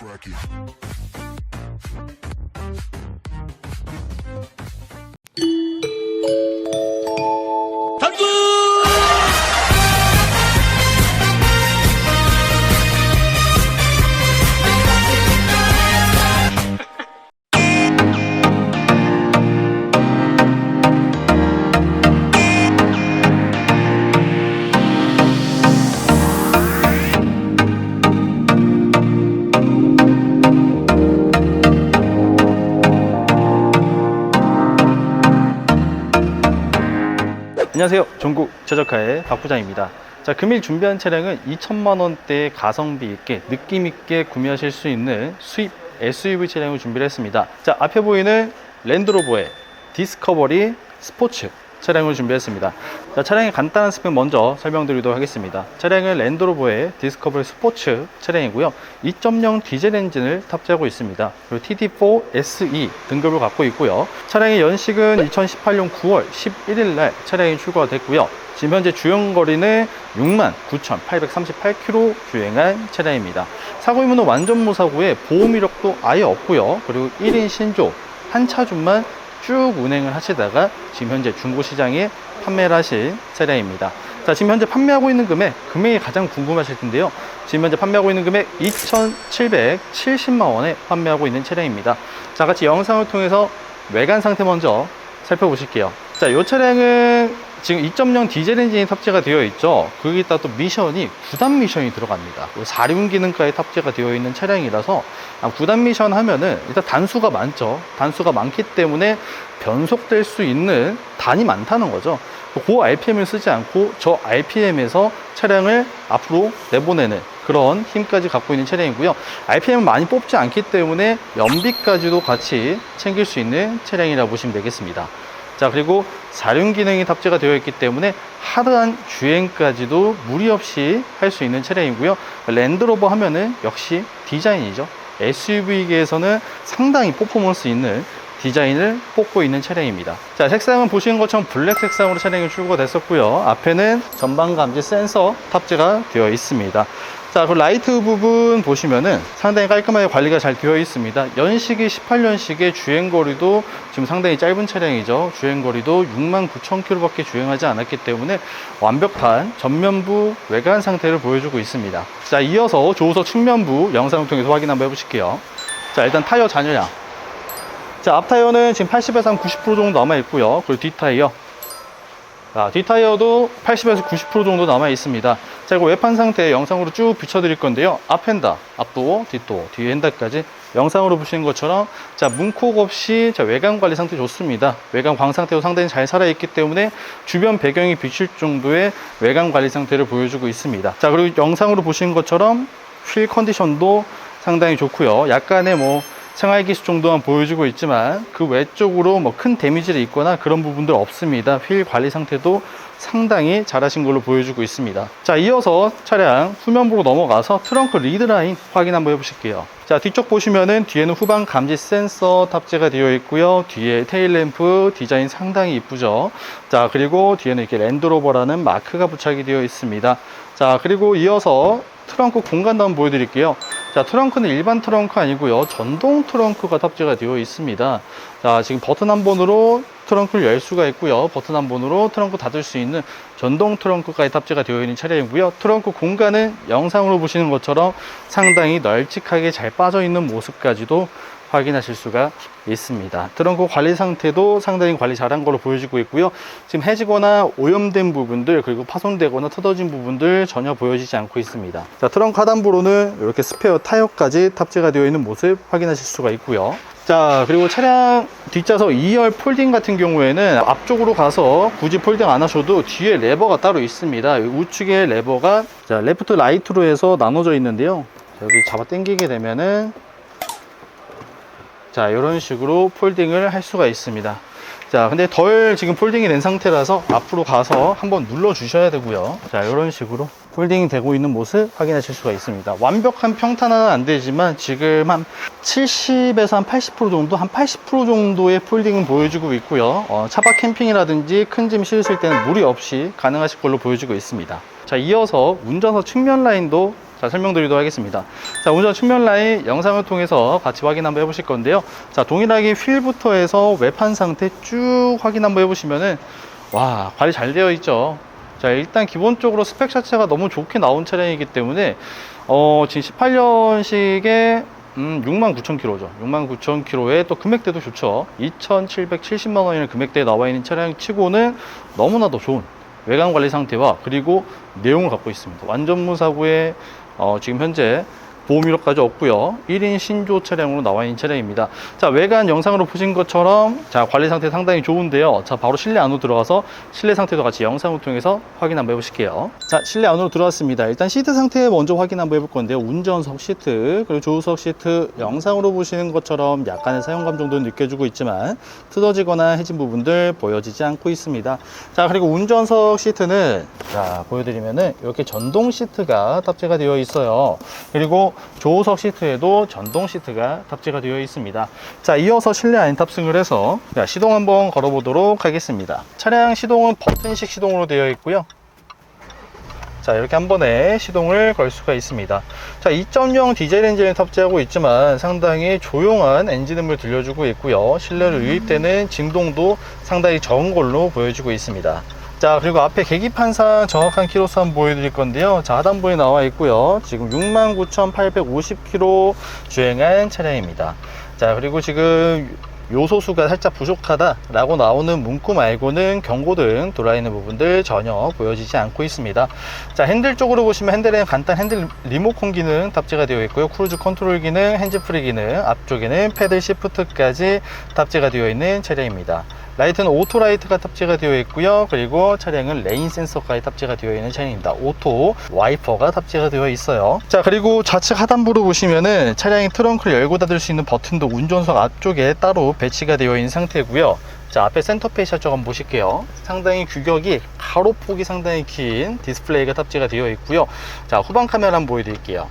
crack it. 안녕하세요. 전국 최저가의 박 부장입니다. 자, 금일 준비한 차량은 2천만 원대의 가성비 있게 느낌 있게 구매하실 수 있는 수입 SUV 차량을 준비를 했습니다. 자, 앞에 보이는 랜드로버의 디스커버리 스포츠 차량을 준비했습니다. 자, 차량의 간단한 스펙 먼저 설명드리도록 하겠습니다. 차량은 랜드로버의 디스커버리 스포츠 차량이고요. 2.0 디젤 엔진을 탑재하고 있습니다. 그리고 TD4 SE 등급을 갖고 있고요. 차량의 연식은 2018년 9월 11일 날 차량이 출고가 됐고요. 지금 현재 주행 거리는 69,838km 주행한 차량입니다. 사고 유무는 완전 무사고에 보험 이력도 아예 없고요. 그리고 1인 신조 한 차주만 쭉 운행을 하시다가 지금 현재 중고 시장에 판매를 하신 차량입니다. 자, 지금 현재 판매하고 있는 금액, 금액이 가장 궁금하실 텐데요. 지금 현재 판매하고 있는 금액 2,770만 원에 판매하고 있는 차량입니다. 자, 같이 영상을 통해서 외관 상태 먼저 살펴보실게요. 자, 이 차량은 지금 2.0 디젤 엔진이 탑재가 되어 있죠. 거기다 또 미션이 9단 미션이 들어갑니다. 4륜 기능까지 탑재가 되어 있는 차량이라서 9단 미션 하면은 일단 단수가 많죠. 단수가 많기 때문에 변속될 수 있는 단이 많다는 거죠. 그 RPM을 쓰지 않고 저 RPM에서 차량을 앞으로 내보내는 그런 힘까지 갖고 있는 차량이고요. RPM을 많이 뽑지 않기 때문에 연비까지도 같이 챙길 수 있는 차량이라고 보시면 되겠습니다. 자 그리고 4륜 기능이 탑재가 되어 있기 때문에 하드한 주행까지도 무리 없이 할 수 있는 차량이고요. 랜드로버 하면은 역시 디자인이죠. SUV계에서는 상당히 퍼포먼스 있는 디자인을 뽑고 있는 차량입니다 자 색상은 보시는 것처럼 블랙 색상으로 차량이 출고가 됐었고요 앞에는 전방 감지 센서 탑재가 되어 있습니다 자, 그 라이트 부분 보시면은 상당히 깔끔하게 관리가 잘 되어 있습니다. 연식이 18년식의 주행거리도 지금 상당히 짧은 차량이죠. 주행거리도 6만 9천 킬로밖에 주행하지 않았기 때문에 완벽한 전면부 외관 상태를 보여주고 있습니다. 자, 이어서 조수석 측면부 영상을 통해서 확인 한번 해보실게요. 자, 일단 타이어 잔여량. 자, 앞 타이어는 지금 80에서 한 90% 정도 남아 있고요. 그리고 뒷 타이어. 자, 뒷타이어도 80에서 90% 정도 남아 있습니다. 자, 이거 외판 상태 영상으로 쭉 비춰드릴 건데요. 앞 핸다, 앞도, 뒷도, 뒤 핸다까지 영상으로 보시는 것처럼 자, 문콕 없이 자, 외관 관리 상태 좋습니다. 외관 광 상태도 상당히 잘 살아있기 때문에 주변 배경이 비칠 정도의 외관 관리 상태를 보여주고 있습니다. 자, 그리고 영상으로 보시는 것처럼 휠 컨디션도 상당히 좋고요. 약간의 뭐 생활 기수 정도만 보여주고 있지만 그 외쪽으로 뭐 큰 데미지를 입거나 그런 부분들 없습니다. 휠 관리 상태도 상당히 잘하신 걸로 보여주고 있습니다. 자, 이어서 차량 후면부로 넘어가서 트렁크 리드 라인 확인 한번 해보실게요. 자, 뒤쪽 보시면은 뒤에는 후방 감지 센서 탑재가 되어 있고요. 뒤에 테일 램프 디자인 상당히 이쁘죠. 자, 그리고 뒤에는 이렇게 랜드로버라는 마크가 부착이 되어 있습니다. 자, 그리고 이어서 트렁크 공간도 한번 보여드릴게요. 자, 트렁크는 일반 트렁크 아니고요. 전동 트렁크가 탑재가 되어 있습니다. 자, 지금 버튼 한 번으로 트렁크를 열 수가 있고요. 버튼 한 번으로 트렁크 닫을 수 있는 전동 트렁크까지 탑재가 되어 있는 차량이고요. 트렁크 공간은 영상으로 보시는 것처럼 상당히 널찍하게 잘 빠져 있는 모습까지도 확인하실 수가 있습니다. 트렁크 관리 상태도 상당히 관리 잘한 걸로 보여지고 있고요. 지금 해지거나 오염된 부분들 그리고 파손되거나 뜯어진 부분들 전혀 보여지지 않고 있습니다. 자, 트렁크 하단부로는 이렇게 스페어 타이어까지 탑재가 되어 있는 모습 확인하실 수가 있고요. 자, 그리고 차량 뒷좌석 2열 폴딩 같은 경우에는 앞쪽으로 가서 굳이 폴딩 안 하셔도 뒤에 레버가 따로 있습니다. 이 우측에 레버가 자, 레프트 라이트로 해서 나눠져 있는데요. 자, 여기 잡아 당기게 되면은 자, 이런 식으로 폴딩을 할 수가 있습니다. 자, 근데 덜 지금 폴딩이 된 상태라서 앞으로 가서 한번 눌러 주셔야 되고요. 자, 이런 식으로 폴딩이 되고 있는 모습 확인하실 수가 있습니다. 완벽한 평탄은 안 되지만 지금 한 70에서 한 80% 정도, 한 80% 정도의 폴딩은 보여주고 있고요. 어, 차박 캠핑이라든지 큰 짐 실으실 때는 무리 없이 가능하실 걸로 보여주고 있습니다. 자, 이어서 운전석 측면 라인도 자, 설명드리도록 하겠습니다. 자, 운전 측면 라인 영상을 통해서 같이 확인 한번 해보실 건데요. 자, 동일하게 휠부터 해서 외판 상태 쭉 확인 한번 해보시면은 와, 관리 잘 되어 있죠. 자, 일단 기본적으로 스펙 자체가 너무 좋게 나온 차량이기 때문에 어, 지금 18년식에 음, 69,000km죠. 69,000km에 또 금액대도 좋죠. 2,770만 원이라는 금액대에 나와 있는 차량 치고는 너무나도 좋은 외관 관리 상태와 그리고 내용을 갖고 있습니다. 완전 무 사고에 어, 지금 현재 보험 이력까지 없고요. 1인 신조 차량으로 나와 있는 차량입니다. 자, 외관 영상으로 보신 것처럼 자, 관리 상태 상당히 좋은데요. 자, 바로 실내 안으로 들어가서 실내 상태도 같이 영상을 통해서 확인 한번 해보실게요. 자, 실내 안으로 들어왔습니다. 일단 시트 상태 먼저 확인 한번 해볼 건데요. 운전석 시트, 그리고 조수석 시트 영상으로 보시는 것처럼 약간의 사용감 정도는 느껴지고 있지만 뜯어지거나 해진 부분들 보여지지 않고 있습니다. 자, 그리고 운전석 시트는 자, 보여드리면은 이렇게 전동 시트가 탑재가 되어 있어요. 그리고 조수석 시트에도 전동 시트가 탑재가 되어 있습니다. 자, 이어서 실내 안에 탑승을 해서 자, 시동 한번 걸어 보도록 하겠습니다. 차량 시동은 버튼식 시동으로 되어 있고요. 자, 이렇게 한 번에 시동을 걸 수가 있습니다. 자, 2.0 디젤 엔진을 탑재하고 있지만 상당히 조용한 엔진음을 들려주고 있고요. 실내로 유입되는 진동도 상당히 적은 걸로 보여지고 있습니다. 자 그리고 앞에 계기판상 정확한 키로수 한번 보여드릴 건데요. 자 하단부에 나와 있고요. 지금 69,850km 주행한 차량입니다. 자 그리고 지금 요소수가 살짝 부족하다 라고 나오는 문구 말고는 경고등 돌아있는 부분들 전혀 보여지지 않고 있습니다. 자 핸들 쪽으로 보시면 핸들에는 간단 핸들 리모컨 기능 탑재가 되어 있고요. 크루즈 컨트롤 기능 핸즈프리 기능 앞쪽에는 패들 시프트까지 탑재가 되어 있는 차량입니다 라이트는 오토 라이트가 탑재가 되어 있고요. 그리고 차량은 레인 센서까지 탑재가 되어 있는 차량입니다. 오토 와이퍼가 탑재가 되어 있어요. 자, 그리고 좌측 하단부로 보시면은 차량의 트렁크를 열고 닫을 수 있는 버튼도 운전석 앞쪽에 따로 배치가 되어 있는 상태고요. 자, 앞에 센터페이샤 쪽 한번 보실게요. 상당히 규격이 가로폭이 상당히 긴 디스플레이가 탑재가 되어 있고요. 자, 후방 카메라 한번 보여드릴게요.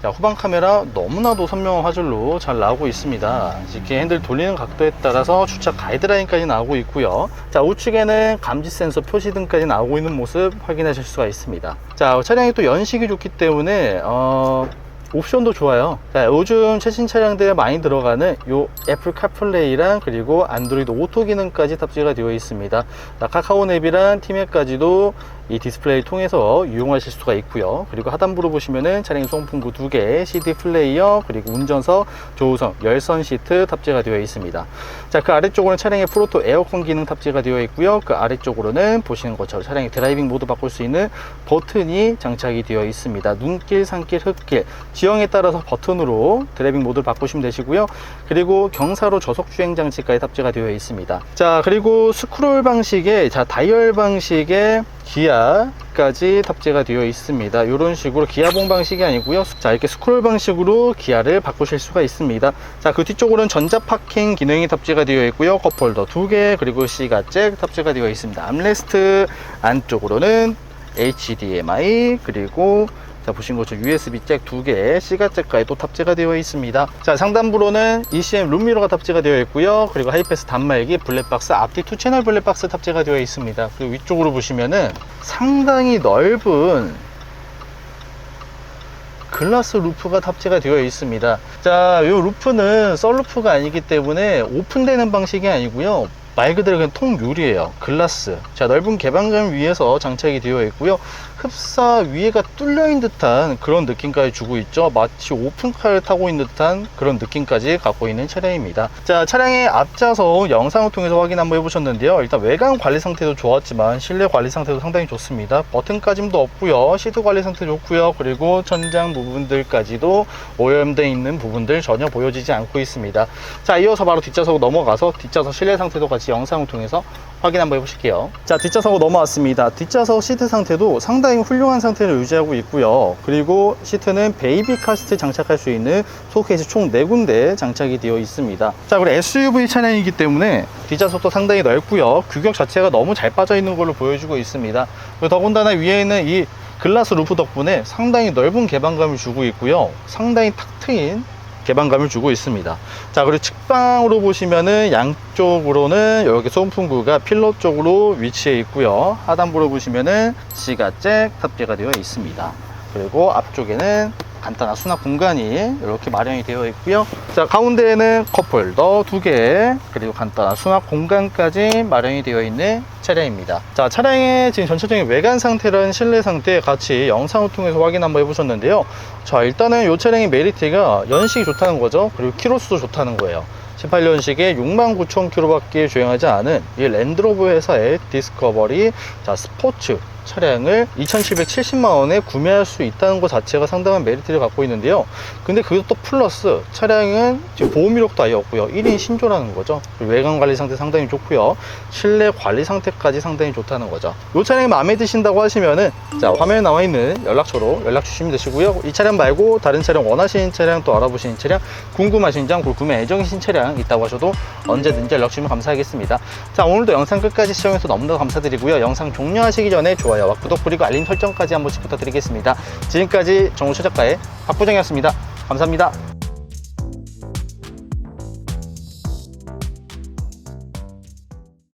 자, 후방 카메라 너무나도 선명한 화질로 잘 나오고 있습니다. 이렇게 핸들 돌리는 각도에 따라서 주차 가이드라인까지 나오고 있고요. 자, 우측에는 감지 센서 표시 등까지 나오고 있는 모습 확인하실 수가 있습니다. 자, 차량이 또 연식이 좋기 때문에 어, 옵션도 좋아요. 자, 요즘 최신 차량들에 많이 들어가는 요 애플 카플레이랑 그리고 안드로이드 오토 기능까지 탑재가 되어 있습니다. 자, 카카오 앱이랑 티맵까지도 이 디스플레이 통해서 이용하실 수가 있고요. 그리고 하단부로 보시면은 차량 송풍구 두 개, CD 플레이어, 그리고 운전석, 조우석, 열선 시트 탑재가 되어 있습니다. 자, 그 아래쪽으로는 차량의 프로토 에어컨 기능 탑재가 되어 있고요. 그 아래쪽으로는 보시는 것처럼 차량의 드라이빙 모드 바꿀 수 있는 버튼이 장착이 되어 있습니다. 눈길, 산길, 흙길, 지형에 따라서 버튼으로 드라이빙 모드를 바꾸시면 되시고요. 그리고 경사로 저속 주행 장치까지 탑재가 되어 있습니다. 자, 그리고 스크롤 방식의 자, 다이얼 방식의 기아까지 탑재가 되어 있습니다. 이런 식으로 기아봉 방식이 아니고요. 자, 이렇게 스크롤 방식으로 기아를 바꾸실 수가 있습니다. 자, 그 뒤쪽으로는 전자 파킹 기능이 탑재가 되어 있고요. 컵홀더 두 개, 그리고 C가잭 탑재가 되어 있습니다. 암레스트 안쪽으로는 HDMI 그리고 자 보신 것처럼 USB 잭 두 개, C가 잭까지 또 탑재가 되어 있습니다. 자 상단부로는 ECM 룸미러가 탑재가 되어 있고요. 그리고 하이패스 단말기, 블랙박스, 앞뒤 투 채널 블랙박스 탑재가 되어 있습니다. 그리고 위쪽으로 보시면은 상당히 넓은 글라스 루프가 탑재가 되어 있습니다. 자, 이 루프는 썰루프가 아니기 때문에 오픈되는 방식이 아니고요. 말 그대로 그냥 통유리예요. 글라스. 자, 넓은 개방감 위에서 장착이 되어 있고요. 흡사 위에가 뚫려 있는 듯한 그런 느낌까지 주고 있죠. 마치 오픈카를 타고 있는 듯한 그런 느낌까지 갖고 있는 차량입니다. 자, 차량의 앞좌석 영상을 통해서 확인 한번 해보셨는데요. 일단 외관 관리 상태도 좋았지만 실내 관리 상태도 상당히 좋습니다. 버튼 까짐도 없고요. 시트 관리 상태 좋고요. 그리고 천장 부분들까지도 오염되어 있는 부분들 전혀 보여지지 않고 있습니다. 자, 이어서 바로 뒷좌석으로 넘어가서 뒷좌석 실내 상태도 같이 영상을 통해서 확인 한번 해보실게요. 자, 뒷좌석으로 넘어왔습니다. 뒷좌석 시트 상태도 상당히 훌륭한 상태를 유지하고 있고요. 그리고 시트는 베이비 카시트 장착할 수 있는 소켓이 총 4군데 장착이 되어 있습니다. 자, 그리고 SUV 차량이기 때문에 뒷좌석도 상당히 넓고요. 규격 자체가 너무 잘 빠져 있는 걸로 보여주고 있습니다. 그리고 더군다나 위에 있는 이 글라스 루프 덕분에 상당히 넓은 개방감을 주고 있고요. 상당히 탁 트인 개방감을 주고 있습니다. 자, 그리고 측방으로 보시면은 양쪽으로는 이렇게 소음풍구가 필러 쪽으로 위치해 있고요. 하단부로 보시면은 C가잭 탑재가 되어 있습니다. 그리고 앞쪽에는 간단한 수납 공간이 이렇게 마련이 되어 있고요. 자, 가운데에는 컵홀더 두 개, 그리고 간단한 수납 공간까지 마련이 되어 있는 차량입니다. 자, 차량의 지금 전체적인 외관 상태랑 실내 상태 같이 영상을 통해서 확인 한번 해보셨는데요. 자, 일단은 이 차량의 메리트가 연식이 좋다는 거죠. 그리고 키로수도 좋다는 거예요. 18년식에 69,000km밖에 주행하지 않은 이 랜드로버 회사의 디스커버리 자, 스포츠 차량을 2,770만 원에 구매할 수 있다는 것 자체가 상당한 메리트를 갖고 있는데요. 근데 그것도 플러스 차량은 보험 이력도 아예 없고요. 1인 신조라는 거죠. 외관 관리 상태 상당히 좋고요. 실내 관리 상태까지 상당히 좋다는 거죠. 이 차량이 마음에 드신다고 하시면은 자 화면에 나와 있는 연락처로 연락 주시면 되시고요. 이 차량 말고 다른 차량 원하시는 차량 또 알아보시는 차량 궁금하신 장 구매 애정이신 차량 있다고 하셔도 언제든지 연락 주시면 감사하겠습니다. 자 오늘도 영상 끝까지 시청해서 너무나 감사드리고요. 영상 종료하시기 전에 좋아요 와 구독 그리고 알림 설정까지 한 번씩 부탁드리겠습니다. 지금까지 정우 최작가의 박부정이었습니다. 감사합니다.